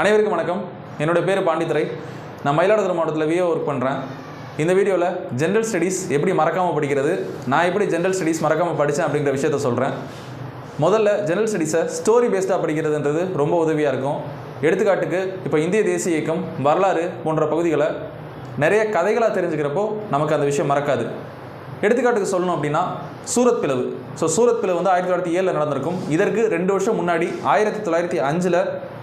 அனைவருக்கும் வணக்கம். என்னோட பேர் பாண்டித்துறை நான் மயிலாடுதுறை மாவட்டத்தில் விஏ ஒர்க் பண்ணுறேன் இந்த வீடியோவில் ஜென்ரல் ஸ்டடீஸ் எப்படி மறக்காமல் படிக்கிறது நான் எப்படி ஜென்ரல் ஸ்டடீஸ் மறக்காமல் படித்தேன் அப்படிங்கிற விஷயத்த சொல்கிறேன் முதல்ல ஜென்ரல் ஸ்டடீஸை ஸ்டோரி பேஸ்டாக படிக்கிறதுன்றது ரொம்ப உதவியாக இருக்கும். எடுத்துக்காட்டுக்கு இப்போ இந்திய தேசிய இயக்கம் வரலாறு போன்ற பகுதிகளை நிறைய கதைகளாக தெரிஞ்சுக்கிறப்போ நமக்கு அந்த விஷயம் மறக்காது. எடுத்துக்காட்டுக்கு சொல்லணும் அப்படின்னா சூரத் பிளவு. ஸோ சூரத் பிளவு வந்து ஆயிரத்தி தொள்ளாயிரத்தி ஏழில் நடந்திருக்கும். இதற்கு ரெண்டு வருஷம் முன்னாடி ஆயிரத்தி தொள்ளாயிரத்தி அஞ்சில்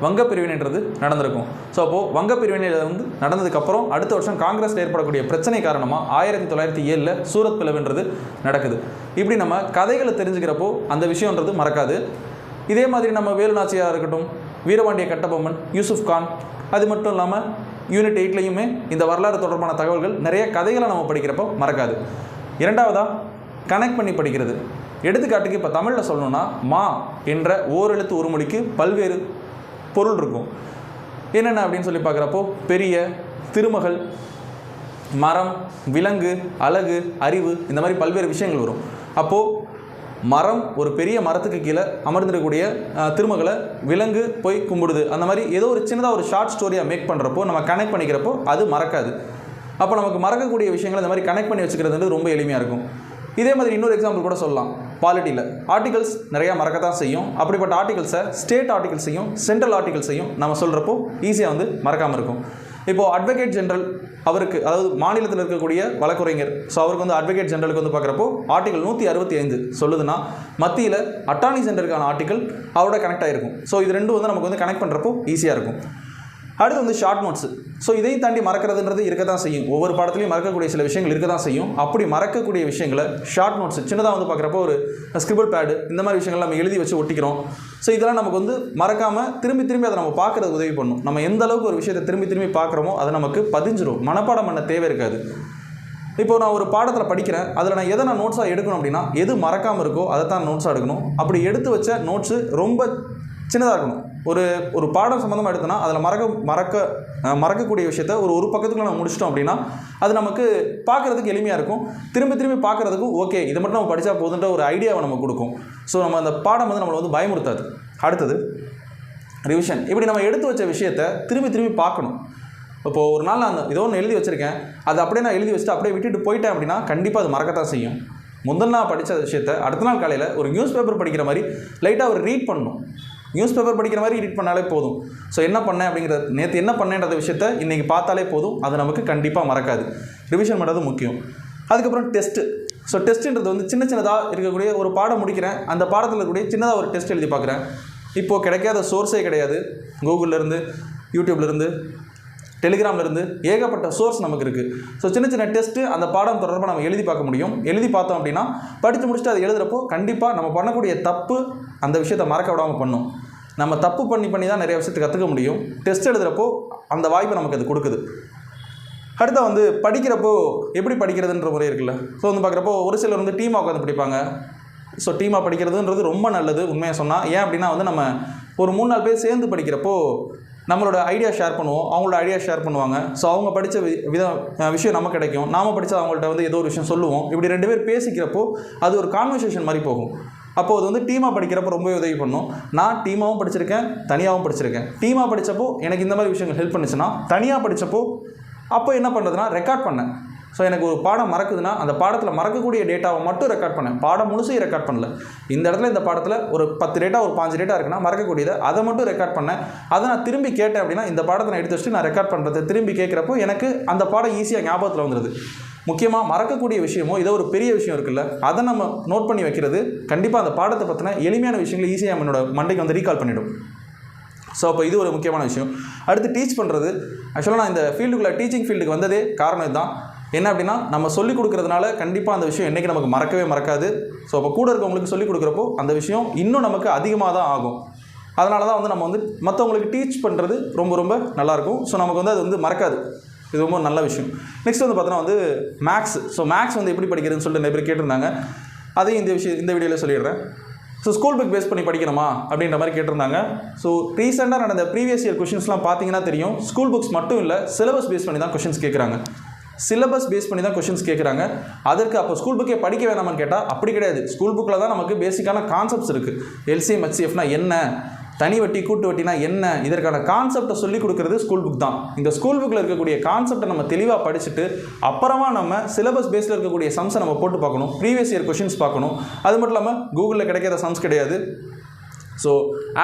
வங்க பிரிவினைன்றது நடந்திருக்கும். ஸோ அப்போது வங்கப்பிரிவினையில் வந்து நடந்ததுக்கப்புறம் அடுத்த வருஷம் காங்கிரஸில் ஏற்படக்கூடிய பிரச்சனை காரணமாக ஆயிரத்தி தொள்ளாயிரத்தி ஏழில் சூரத் பிளவுன்றது நடக்குது. இப்படி நம்ம கதைகளை தெரிஞ்சுக்கிறப்போ அந்த விஷயன்றது மறக்காது. இதே மாதிரி நம்ம வேலுநாச்சியாக இருக்கட்டும் வீரபாண்டிய கட்டபொம்மன் யூசுப் கான் அது மட்டும் இல்லாமல் யூனிட் எயிட்லேயுமே இந்த வரலாறு தொடர்பான தகவல்கள் நிறைய கதைகளை நம்ம படிக்கிறப்போ மறக்காது. இரண்டாவதாக கனெக்ட் பண்ணி படிக்கிறது. எடுத்துக்காட்டுக்கு இப்போ தமிழில் சொல்லணும்னா மா என்ற ஓரெழுத்து ஒரு மொழிக்கு பல்வேறு பொருள் இருக்கும். என்னென்ன அப்படின்னு சொல்லி பார்க்குறப்போ பெரிய திருமகள் மரம் விலங்கு அழகு அறிவு இந்த மாதிரி பல்வேறு விஷயங்கள் வரும். அப்போது மரம் ஒரு பெரிய மரத்துக்கு கீழே அமர்ந்திருக்கக்கூடிய திருமகளை விலங்கு போய் கும்பிடுது. அந்த மாதிரி ஏதோ ஒரு சின்னதாக ஒரு ஷார்ட் ஸ்டோரியாக மேக் பண்ணுறப்போ நம்ம கனெக்ட் பண்ணிக்கிறப்போ அது மறக்காது. அப்போ நமக்கு மறக்கக்கூடிய விஷயங்களை இந்த மாதிரி கனெக்ட் பண்ணி வச்சுக்கிறது வந்து ரொம்ப எளிமையாக இருக்கும். இதே மாதிரி இன்னொரு எக்ஸாம்பிள் கூட சொல்லலாம். பாலிட்டியில் ஆர்டிகல்ஸ் நிறையா மறக்கத்தான் செய்யும். அப்படிப்பட்ட ஆர்டிகல்ஸை ஸ்டேட் ஆர்டிகல்ஸையும் சென்ட்ரல் ஆர்டிகல்ஸையும் நம்ம சொல்கிறப்போ ஈஸியாக வந்து மறக்காமல் இருக்கும். இப்போது அட்வொகேட் ஜென்ரல் அவருக்கு அதாவது மாநிலத்தில் இருக்கக்கூடிய வழக்குரைஞர் ஸோ அவருக்கு வந்து அட்வொகேட் ஜென்ரலுக்கு வந்து பார்க்குறப்போ ஆர்டிகல் நூற்றி அறுபத்தி ஐந்து சொல்லுதுன்னா மத்தியில் அட்டார்னி ஜென்ரலுக்கான ஆர்டிகல் அவரோட கனெக்ட் ஆகிருக்கும் ஸோ இது ரெண்டும் வந்து நமக்கு வந்து கனெக்ட் பண்ணுறப்போ ஈஸியாக இருக்கும். அடுத்து வந்து ஷார்ட் நோட்ஸ் ஸோ இதையும் தாண்டி மறக்கிறதுன்றது இருக்க தான் செய்யும். ஒவ்வொரு படத்துலையும் மறக்கக்கூடிய சில விஷயங்கள் இருக்க தான் செய்யும். அப்படி மறக்கக்கூடிய விஷயங்களை ஷார்ட் நோட்ஸ் சின்னதாக வந்து பார்க்குறப்போ ஒரு ஸ்கிரிபிள் பேடு இந்த மாதிரி விஷயங்கள் நம்ம எழுதி வச்சு ஒட்டிக்கிறோம். ஸோ இதெல்லாம் நமக்கு வந்து மறக்காமல் திரும்பி திரும்பி அதை நம்ம பார்க்குறது உதவி பண்ணும். நம்ம எந்த அளவுக்கு ஒரு விஷயத்தை திரும்பி திரும்பி பார்க்குறோமோ அதை நமக்கு பதிஞ்சிரும். மனப்பாடம் பண்ண தேவை இருக்காது. இப்போ நான் ஒரு பாடத்தில் படிக்கிறேன். அதில் நான் எதை நான் நோட்ஸாக எடுக்கணும் அப்படின்னா எது மறக்காமல் இருக்கோ அதை தான் நோட்ஸாக எடுக்கணும். அப்படி எடுத்து வச்ச நோட்ஸு ரொம்ப சின்னதாக இருக்கணும். ஒரு ஒரு பாடம் சம்மந்தமாக எடுத்தோன்னா அதில் மறக்க மறக்க மறக்கக்கூடிய விஷயத்த ஒரு ஒரு பக்கத்துக்குள்ள நம்ம முடிச்சிட்டோம் அப்படின்னா அது நமக்கு பார்க்குறதுக்கு எளிமையாக இருக்கும். திரும்பி திரும்பி பார்க்குறதுக்கும் ஓகே இதை மட்டும் நம்ம படித்தா போதுன்ற ஒரு ஐடியாவை நமக்கு கொடுக்கும். ஸோ நம்ம அந்த பாடம் வந்து நம்மளை வந்து பயமுறுத்தாது. அடுத்தது ரிவிஷன் இப்படி நம்ம எடுத்து வச்ச விஷயத்த திரும்பி திரும்பி பார்க்கணும். இப்போது ஒரு நாள் நான் ஏதோ ஒன்று எழுதி வச்சுருக்கேன். அது அப்படியே நான் எழுதி வச்சுட்டு அப்படியே விட்டுட்டு போயிட்டேன் அப்படின்னா கண்டிப்பாக அது மறக்கத்தான் செய்யும். முதல் நாள் படித்த விஷயத்த அடுத்த நாள் காலையில் ஒரு நியூஸ் பேப்பர் படிக்கிற மாதிரி லைட்டாக ஒரு ரீட் பண்ணணும். நியூஸ் பேப்பர் படிக்கிற மாதிரி ரீட் பண்ணாலே போதும். ஸோ என்ன பண்ணேன் அப்படிங்கிறது நேற்று என்ன பண்ணேன்ற விஷயத்த இன்றைக்கி பார்த்தாலே போதும். அது நமக்கு கண்டிப்பாக மறக்காது. ரிவிஷன் பண்ணுறது முக்கியம். அதுக்கப்புறம் டெஸ்ட்டு ஸோ டெஸ்ட்டுன்றது வந்து சின்ன சின்னதாக இருக்கக்கூடிய ஒரு பாடம் முடிக்கிறேன். அந்த பாடத்தில் இருக்கக்கூடிய சின்னதாக ஒரு டெஸ்ட் எழுதி பார்க்குறேன். இப்போது கிடைக்காத சோர்ஸே கிடையாது. கூகுளிலேருந்து யூடியூப்லேருந்து டெலிகிராம்லேருந்து ஏகப்பட்ட சோர்ஸ் நமக்கு இருக்குது ஸோ சின்ன சின்ன டெஸ்ட்டு அந்த பாடம் தொடர்பாக நம்ம எழுதி பார்க்க முடியும். எழுதி பார்த்தோம் அப்படின்னா படித்து முடிச்சுட்டு அதை எழுதுகிறப்போ கண்டிப்பாக நம்ம பண்ணக்கூடிய தப்பு அந்த விஷயத்தை மறக்க விடாமல் பண்ணும். நம்ம தப்பு பண்ணி பண்ணி தான் நிறைய விஷயத்தை கற்றுக்க முடியும். டெஸ்ட் எழுதுகிறப்போ அந்த வாய்ப்பை நமக்கு அது கொடுக்குது. அடுத்த வந்து படிக்கிறப்போ எப்படி படிக்கிறதுன்ற முறை இருக்குல்ல. ஸோ வந்து பார்க்குறப்போ ஒரு சிலர் வந்து டீமாக உட்காந்து படிப்பாங்க. ஸோ டீமாக படிக்கிறதுன்றது ரொம்ப நல்லது உண்மையாக சொன்னால் ஏன் அப்படின்னா வந்து நம்ம ஒரு மூணு நாலு பேர் சேர்ந்து படிக்கிறப்போ நம்மளோட ஐடியா ஷேர் பண்ணுவோம். அவங்களோட ஐடியா ஷேர் பண்ணுவாங்க. ஸோ அவங்க படித்த வி விதம் விஷயம் நமக்கு கிடைக்கும். நாம் படித்தா அவங்கள்ட்ட வந்து ஏதோ ஒரு விஷயம் சொல்லுவோம். இப்படி ரெண்டு பேர் பேசிக்கிறப்போ அது ஒரு கான்வர்சேஷன் மாதிரி போகும். அப்போது அது வந்து டீமாக படிக்கிறப்போ ரொம்பவே உதவி பண்ணும். நான் டீமாகவும் படிச்சிருக்கேன் தனியாகவும் படிச்சிருக்கேன். டீமாக படித்தப்போ எனக்கு இந்த மாதிரி விஷயங்கள் ஹெல்ப் பண்ணுச்சுன்னா தனியாக படித்தப்போ அப்போ என்ன பண்ணுறதுனா ரெக்கார்ட் பண்ணேன். ஸோ எனக்கு ஒரு பாடம் மறக்குதுன்னா அந்த பாடத்தில் மறக்கக்கூடிய டேட்டாவை மட்டும் ரெக்கார்ட் பண்ணேன். பாடம் முழுசையும் ரெக்கார்ட் பண்ணல. இந்த இடத்துல இந்த பாடத்தில் ஒரு பத்து டேட்டா ஒரு பாஞ்சு டேட்டா இருக்குன்னா மறக்கக்கூடியதை அதை மட்டும் ரெக்கார்ட் பண்ணேன். அதை நான் திரும்பி கேட்டேன் அப்படின்னா இந்த பாடத்தை நான் எடுத்து வச்சுட்டு நான் ரெக்கார்ட் பண்ணுறது திரும்பி கேட்குறப்போ எனக்கு அந்த பாடம் ஈஸியாக ஞாபகத்தில் வந்துடுது முக்கியமாக மறக்கக்கூடிய விஷயமோ ஏதோ ஒரு பெரிய விஷயம் இருக்குல்ல அதை நம்ம நோட் பண்ணி வைக்கிறது கண்டிப்பாக அந்த பாடத்தை பற்றின எளிமையான விஷயங்களை ஈஸியாக என்னோட மண்டைக்கு வந்து ரீகால் பண்ணிடும். ஸோ அப்போ இது ஒரு முக்கியமான விஷயம். அடுத்து டீச் பண்ணுறது ஆக்சுவலாக நான் இந்த ஃபீல்டுக்குள்ளே டீச்சிங் ஃபீல்டுக்கு வந்ததே காரணம் இதுதான். என்ன அப்படின்னா நம்ம சொல்லிக் கொடுக்குறதுனால கண்டிப்பாக அந்த விஷயம் என்றைக்கு நமக்கு மறக்கவே மறக்காது. ஸோ அப்போ கூட இருக்கவங்களுக்கு சொல்லிக் கொடுக்குறப்போ அந்த விஷயம் இன்னும் நமக்கு அதிகமாக தான் ஆகும். அதனால தான் வந்து நம்ம வந்து மற்றவங்களுக்கு டீச் பண்ணுறது ரொம்ப ரொம்ப நல்லாயிருக்கும் ஸோ நமக்கு வந்து அது வந்து மறக்காது. இது ரொம்ப நல்ல விஷயம். நெக்ஸ்ட் வந்து பார்த்தோன்னா வந்து மேக்ஸ் ஸோ மேக்ஸ் வந்து எப்படி படிக்கிறதுன்னு சொல்லிட்டு நிறைய பேர் கேட்டிருந்தாங்க. அதையும் இந்த விஷயம் இந்த வீடியோவில் சொல்லிடுறேன். ஸோ ஸ்கூல் புக் பேஸ் பண்ணி படிக்கணுமா? அப்படின்ற மாதிரி கேட்டிருந்தாங்க. ஸோ ரீசெண்டாக நடந்த ப்ரீவியஸ் இயர் கொஷின்ஸ்லாம் பார்த்தீங்கன்னா தெரியும். ஸ்கூல் புக்ஸ் மட்டும் இல்லை சிலபஸ் பேஸ் பண்ணி தான் கொஷின்ஸ் கேட்குறாங்க. சிலபஸ் பேஸ் பண்ணி தான் கொஷின்ஸ் கேட்குறாங்க. அதற்கு அப்போ ஸ்கூல் புக்கே படிக்க வேணாமான்னு கேட்டால் அப்படி கிடையாது. ஸ்கூல் புக்கில் தான் நமக்கு பேசிக்கான கான்செப்ட்ஸ் இருக்குது எல்சிஎம் ஹெச்சிஎஃப்னா என்ன? தனி வட்டி கூட்டு வட்டினா என்ன? இதற்கான கான்செப்டை சொல்லி கொடுக்குறது ஸ்கூல் புக் தான். இந்த ஸ்கூல் புக்கில் இருக்கக்கூடிய கான்செப்டை நம்ம தெளிவாக படிச்சுட்டு அப்புறமா நம்ம சிலபஸ் பேஸில் இருக்கக்கூடிய சம்ஸை நம்ம போட்டு பார்க்கணும். ப்ரீவியஸ் இயர் கொஷின்ஸ் பார்க்கணும். அது மட்டும் இல்லாமல் கூகுளில் கிடைக்கிற சம்ஸ் கிடையாது. ஸோ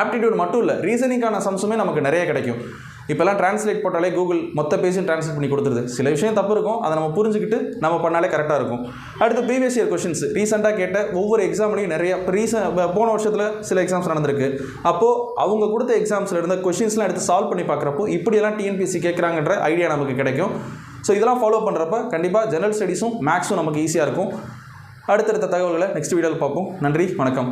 ஆப்டிடியூட் மட்டும் இல்லை ரீசனிங்கான சம்ஸுமே நமக்கு நிறைய கிடைக்கும். இப்போல்லாம் ட்ரான்ஸ்லேட் போட்டாலே கூகுள் மொத்த பேஜும் ட்ரான்ஸ்லேட் பண்ணி கொடுத்துருது. சில விஷயம் தப்பு இருக்கும். அதை நம்ம புரிஞ்சுக்கிட்டு நம்ம பண்ணாலே கரெக்டாக இருக்கும். அடுத்து ப்ரீவியஸ் இயர் கொஷின்ஸ் ரீசெண்டாக கேட்ட ஒவ்வொரு எக்ஸாம்லையும் நிறைய இப்போ ரீசன் போன வருஷத்தில் சில எக்ஸாம்ஸ் நடந்திருக்கு. அப்போது அவங்க கொடுத்த எக்ஸாம்ஸில் இருந்த கொஷின்ஸ்லாம் எடுத்து சால்வ் பண்ணி பார்க்குறப்போ இப்படியெல்லாம் டிஎன்பிசி கேட்குறாங்கன்ற ஐடியா நமக்கு கிடைக்கும். ஸோ இதெல்லாம் ஃபாலோ பண்ணுறப்ப கண்டிப்பாக ஜெனரல் ஸ்டடீஸும் மேக்ஸும் நமக்கு ஈஸியாக இருக்கும். அடுத்தடுத்த தகவல்களை நெக்ஸ்ட் வீடியோவில் பார்ப்போம். நன்றி வணக்கம்.